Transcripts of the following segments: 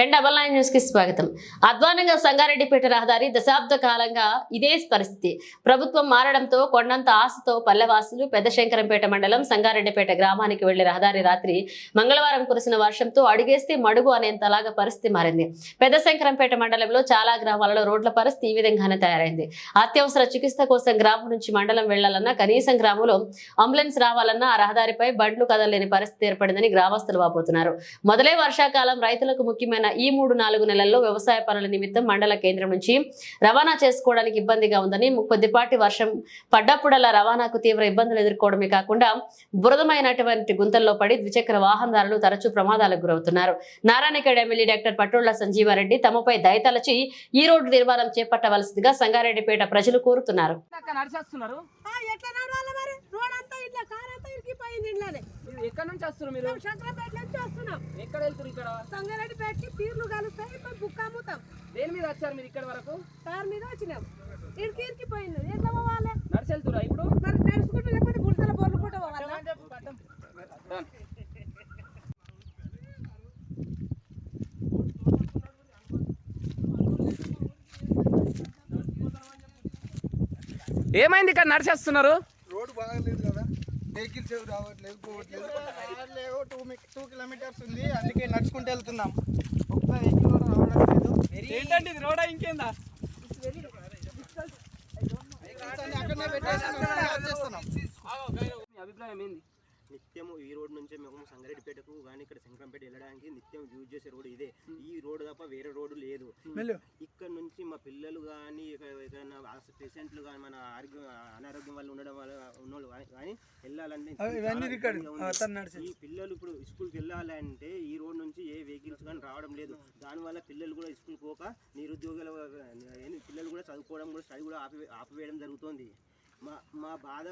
And double nine న్యూస్కి స్వాగతం. అధ్వానంగా సంగారెడ్డిపేట రహదారి దశాబ్ద కాలంగా ఇదే పరిస్థితి. ప్రభుత్వం మారడంతో కొండంత ఆశతో పల్లెవాసులు పెద్ద శంకరంపేట మండలం సంగారెడ్డిపేట గ్రామానికి వెళ్ళే రహదారి రాత్రి మంగళవారం కురిసిన వర్షంతో అడిగేస్తే మడుగు అనేంతలాగా పరిస్థితి మారింది. పెద్ద శంకరంపేట మండలంలో చాలా గ్రామాలలో రోడ్ల పరిస్థితి ఈ విధంగానే తయారైంది. అత్యవసర చికిత్స కోసం గ్రామం నుంచి మండలం వెళ్ళాలన్నా కనీసం గ్రామంలో అంబులెన్స్ రావాలన్నా ఆ రహదారిపై బండ్లు కదలలేని పరిస్థితి ఏర్పడిందని గ్రామస్తులు వాపోతున్నారు. మొదలై వర్షాకాలం రైతులకు ముఖ్యమైన ఈ మూడు నాలుగు నెలల్లో వ్యవసాయ పనుల నిమిత్తం మండల కేంద్రం నుంచి రవాణా చేసుకోవడానికి ఇబ్బందిగా ఉందని కొద్దిపాటి వర్షం పడ్డప్పుడల్లా రవాణాకు తీవ్ర ఇబ్బందులు ఎదుర్కోవడమే కాకుండా బురదమైనటువంటి గుంతల్లో పడి ద్విచక్ర వాహనదారులు తరచూ ప్రమాదాలకు గురవుతున్నారు. నారాయణఖేడ్ ఎమ్మెల్యే డాక్టర్ పట్టోళ్ళ సంజీవారెడ్డి తమపై దయతలచి ఈ రోడ్డు నిర్మాణం చేపట్టవలసిందిగా సంగారెడ్డిపేట ప్రజలు కోరుతున్నారు. అక్కడ నడిచేస్తున్నారు? ఆ, ఎట్లా నడవాలి మరి? రోడ్ అంతా ఇట్లా కార్ అంతా ఇరికిపోయింది ఇంట్లోనే. మీరు ఎక్కడి నుంచి వస్తున్నారు మీరు? మేము శంకరపేట నుంచి వస్తున్నాం. ఎక్కడ వెళ్తున్నారు ఇక్కడ? సంగారెడ్డిపేటకి. పీర్లు కలుస్తాయి ఇప్పుడు బుక్ అమ్ముతాం. దేని మీద వచ్చారు మీరు ఇక్కడ వరకు? కార్ మీద వచ్చినాం. ఇరికి ఇరికిపోయింది ఎట్లా పోవాలి? నడిచి వెళ్తురా ఇప్పుడు? మరి నడుచుకుంటూ లేకపోతే గుడిసెల బొర్లు కూడా పోవాలా. ఏమైంది ఇక్కడ నడిచేస్తున్నారు? రోడ్ బాగలేదు కదా. వెహికల్స్ ఏవి రావట్లేదు పోవట్లేదు. టూ కిలోమీటర్స్ ఉంది. అందుకే నడుచుకుంటూ వెళ్తున్నాం. ఒక్క వెహికల్ రావడం లేదు ఏంటండి ఇది రోడా ఇంకేందా? అభిప్రాయం ఏంది? నిత్యం ఈ రోడ్ నుంచే మేము సంగారెడ్డిపేటకు కానీ ఇక్కడ శంకరంపేట వెళ్ళడానికి నిత్యం యూజ్ చేసే రోడ్ ఇదే. ఈ రోడ్ తప్ప వేరే రోడ్డు లేదు. ఇక్కడ నుంచి మా పిల్లలు కానీ పేషెంట్లు కానీ మన ఆరోగ్యం అనారోగ్యం వల్ల ఉండడం వల్ల ఉన్నోళ్ళు కానీ- వెళ్ళాలంటే. ఈ పిల్లలు ఇప్పుడు స్కూల్కి వెళ్ళాలంటే ఈ రోడ్ నుంచి ఏ వెహికల్స్ కానీ రావడం లేదు. దానివల్ల పిల్లలు కూడా స్కూల్ పోక నిరుద్యోగుల పిల్లలు కూడా చదువుకోవడం కూడా స్టడీ కూడా ఆపి ఆపివేయడం జరుగుతోంది. మా మా బాధ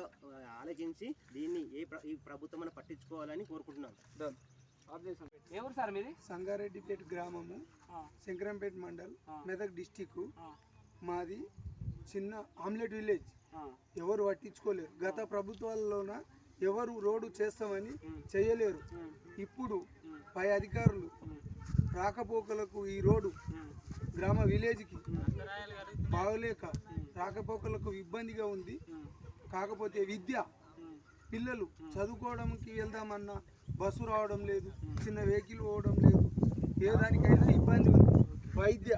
ఆలోచించి దీన్ని ఏ ఈ ప్రభుత్వం పట్టించుకోవాలని కోరుకుంటున్నాం ఏ ఊరు సార్ మీది సంగారెడ్డిపేట గ్రామము ఆ. శంకరంపేట మండల్. మెదక్ డిస్టిక్. మాది చిన్న ఆమ్లెట్ విలేజ్ ఆ. ఎవరు పట్టించుకోలేరు గత ప్రభుత్వాల్లోన ఎవరు రోడ్డు చేస్తామని. చేయలేరు. ఇప్పుడు. పై అధికారులు. రాకపోకలకు ఈ రోడ్డు. గ్రామ విలేజ్కి బాగలేక రాకపోకలకు ఇబ్బందిగా ఉంది. కాకపోతే విద్య పిల్లలు చదువుకోవడానికి వెళ్దామన్నా బస్సు రావడం లేదు చిన్న వెహికల్ పోవడం లేదు. ఏ దానికైనా ఇబ్బంది ఉంది. వైద్య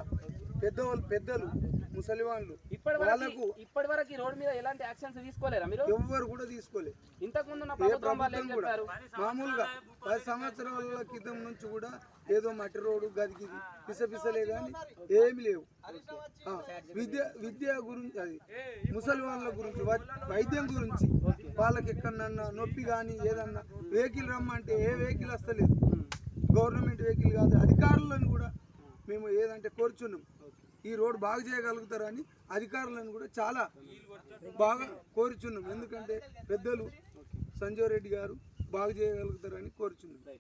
పెద్దవాళ్ళు పెద్దలు ముసలి వాళ్ళు. ఇప్పటి వాళ్ళకు వరకు ఇప్పటి వరకు ఈ రోడ్ మీద ఎలాంటి యాక్షన్స్ తీసుకోలేరా మీరు? ఎవ్వరు కూడా తీసుకోలేదు ఇంతకు ముందు ప్రభుత్వం వాళ్ళు ఏం ప్రభుత్వం కూడా చెప్పారు? మామూలుగా పది సంవత్సరాల క్రితం నుంచి కూడా ఏదో మట్టి రోడ్డు గదికి పిసపిసలే కానీ ఏమి లేవు. విద్య విద్య గురించి అది ముసలి వాళ్ళ గురించి వైద్యం గురించి వాళ్ళకి ఎక్కడన్నా నొప్పి కానీ ఏదన్నా వెహికల్ రమ్మంటే ఏ వెహికల్ వస్తలేదు. గవర్నమెంట్ వెహికల్ కాదు అధికారులను కూడా మేము ఏదంటే కోరుచున్నాం. ఈ రోడ్డు బాగు చేయగలుగుతారని అధికారులను కూడా చాలా బాగా కోరుచున్నాం. ఎందుకంటే పెద్దలు సంజయ్ రెడ్డి గారు బాగు చేయగలుగుతారని కోరుచున్నాం.